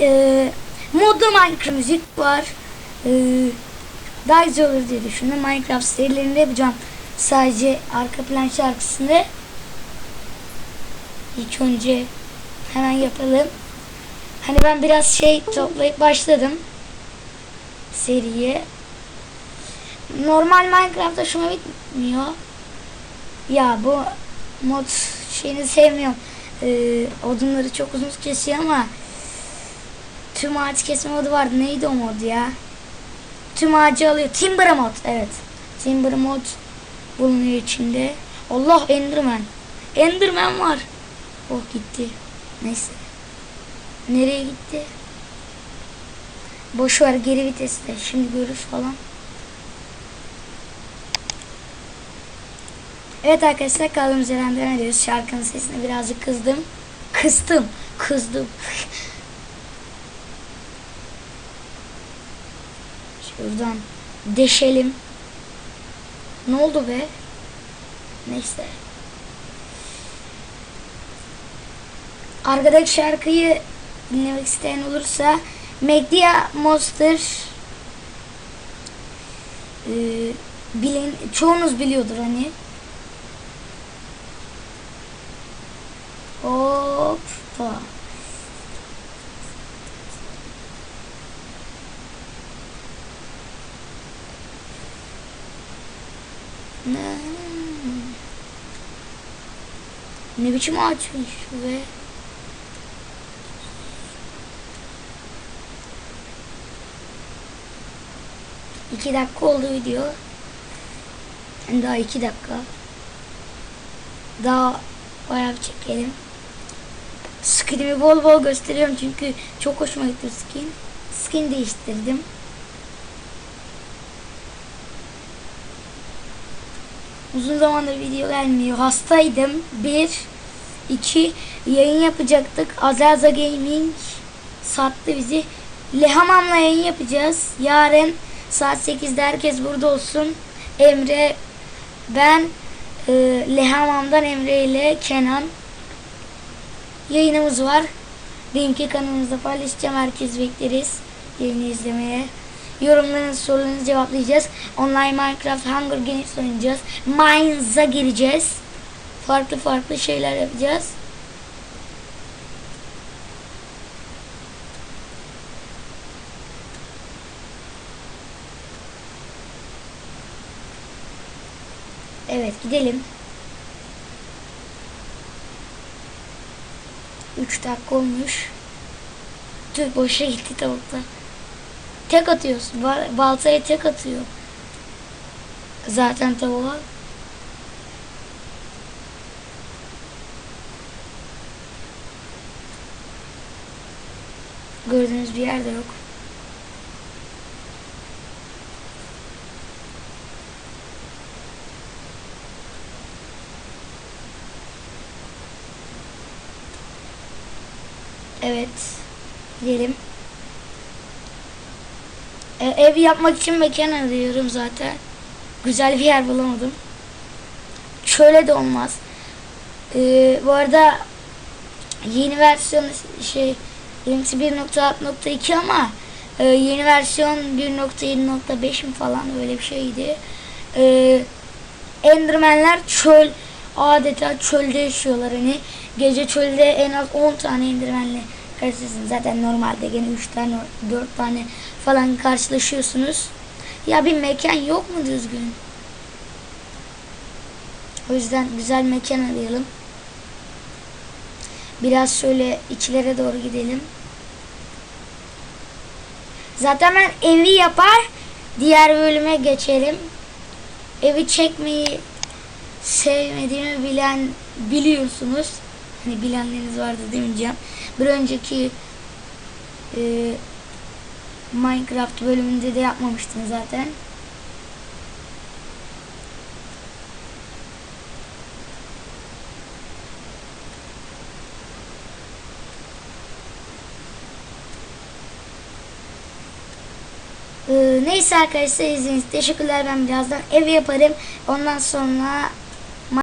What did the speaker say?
e, modda Minecraft müzik var. E, daha güzel olur diye düşündüm. Minecraft serilerinde yapacağım. Sadece arka plan şarkısını ilk önce hemen yapalım. Hani ben biraz şey toplayıp başladım seriye. Normal Minecraft hoşuma bitmiyor. Ya bu mod şeyini sevmiyorum. Ee, odunları çok uzun kesiyor ama tüm ağaç kesme modu vardı. Neydi o mod ya? Tüm ağacı alıyor. Timber mod. Evet. Timber mod bulunuyor içinde. Allah Enderman. Enderman var. Oh gitti. Neyse. Nereye gitti? Boş ver geri viteste. Şimdi görür falan. Evet arkadaşlar kaldığımız yerden devam ediyoruz. Şarkının sesine birazcık kızdım. Kıstım. Kızdım. Şuradan deşelim. Ne oldu be? Neyse. Arkadaki şarkıyı dinlemek isteyen olursa Media Monster ee, bilin, çoğunuz biliyordur hani. Hoppa. Ne? Ne biçim ağaçmış bu be? İki dakika oldu video. Daha iki dakika. Daha bayağı bir çekelim. Skinimi bol bol gösteriyorum çünkü çok hoşuma gitti skin. Skin değiştirdim. Uzun zamandır video gelmiyor. Hastaydım. Bir, iki, yayın yapacaktık. Azaza Gaming sattı bizi. Lehamam'la yayın yapacağız. Yarın saat 8'de herkes burada olsun. Emre, ben, e, Lehamam'dan Emre ile Kenan yayınımız var. Benimki kanalımızda paylaşacağım. Herkes bekleriz yayını izlemeye. Yorumlarınızı, sorularınızı cevaplayacağız. Online Minecraft Hunger Games oynayacağız. Mines'a gireceğiz. Farklı farklı şeyler yapacağız. Evet gidelim. 3 dakika olmuş. Tüh boşa gitti tavukta. Tek atıyorsun. Ba- Baltaya tek atıyor. Zaten tavuğa. Gördüğünüz bir yerde yok. Evet. Gidelim. E, ev yapmak için mekan arıyorum zaten. Güzel bir yer bulamadım. Şöyle de olmaz. E, bu arada yeni versiyon şey benimkisi 1.6.2 ama e, yeni versiyon 1.7.5 mi falan öyle bir şeydi. E, Endermenler çöl adeta çölde yaşıyorlar hani gece çölde en az 10 tane Endermenle karşılaşıyorsunuz. Zaten normalde gene 3 tane 4 tane falan karşılaşıyorsunuz. Ya bir mekan yok mu düzgün? O yüzden güzel mekan arayalım. Biraz şöyle içlere doğru gidelim. Zaten ben evi yapar diğer bölüme geçelim. Evi çekmeyi sevmediğimi bilen biliyorsunuz. Hani bilenleriniz vardı demeyeceğim. Bir önceki e, Minecraft bölümünde de yapmamıştım zaten. Ee, neyse arkadaşlar izlediğiniz teşekkürler ben birazdan ev yaparım. Ondan sonra